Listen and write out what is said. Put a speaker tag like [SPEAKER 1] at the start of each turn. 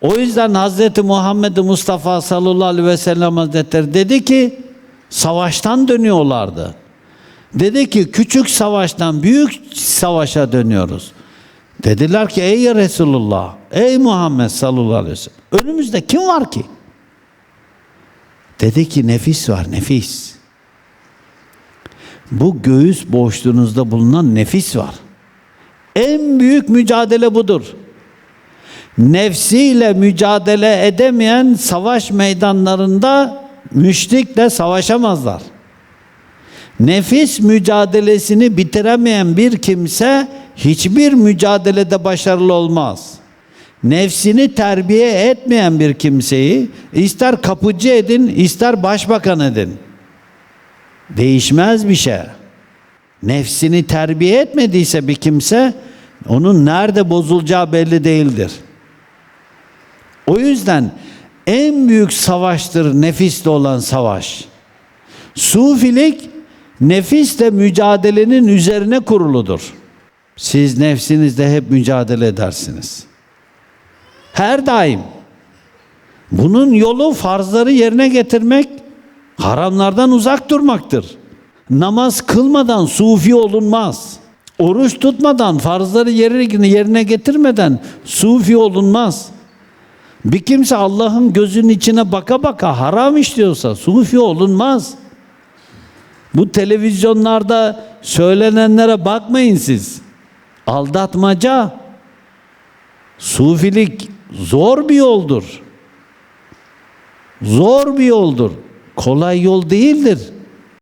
[SPEAKER 1] O yüzden Hazreti Muhammed Mustafa sallallahu aleyhi ve sellem Hazretleri dedi ki savaştan dönüyorlardı. Dedi ki küçük savaştan büyük savaşa dönüyoruz. Dediler ki ey Resulullah, ey Muhammed sallallahu aleyhi ve sellem önümüzde kim var ki? Dedi ki nefis var nefis. Bu göğüs boşluğunuzda bulunan nefis var. En büyük mücadele budur. Nefsiyle mücadele edemeyen savaş meydanlarında müşrikle savaşamazlar. Nefis mücadelesini bitiremeyen bir kimse hiçbir mücadelede başarılı olmaz. Nefsini terbiye etmeyen bir kimseyi ister kapıcı edin, ister başbakan edin. Değişmez bir şey. Nefsini terbiye etmediyse bir kimse onun nerede bozulacağı belli değildir. O yüzden en büyük savaştır nefisle olan savaş. Sufilik nefisle mücadelenin üzerine kuruludur. Siz nefsinizle hep mücadele edersiniz. Her daim. Bunun yolu farzları yerine getirmek, haramlardan uzak durmaktır. Namaz kılmadan sufi olunmaz. Oruç tutmadan, farzları yerine getirmeden sufi olunmaz. Bir kimse Allah'ın gözünün içine baka baka haram işliyorsa sufi olunmaz. Bu televizyonlarda söylenenlere bakmayın siz. Aldatmaca, sufilik zor bir yoldur. Zor bir yoldur. Kolay yol değildir.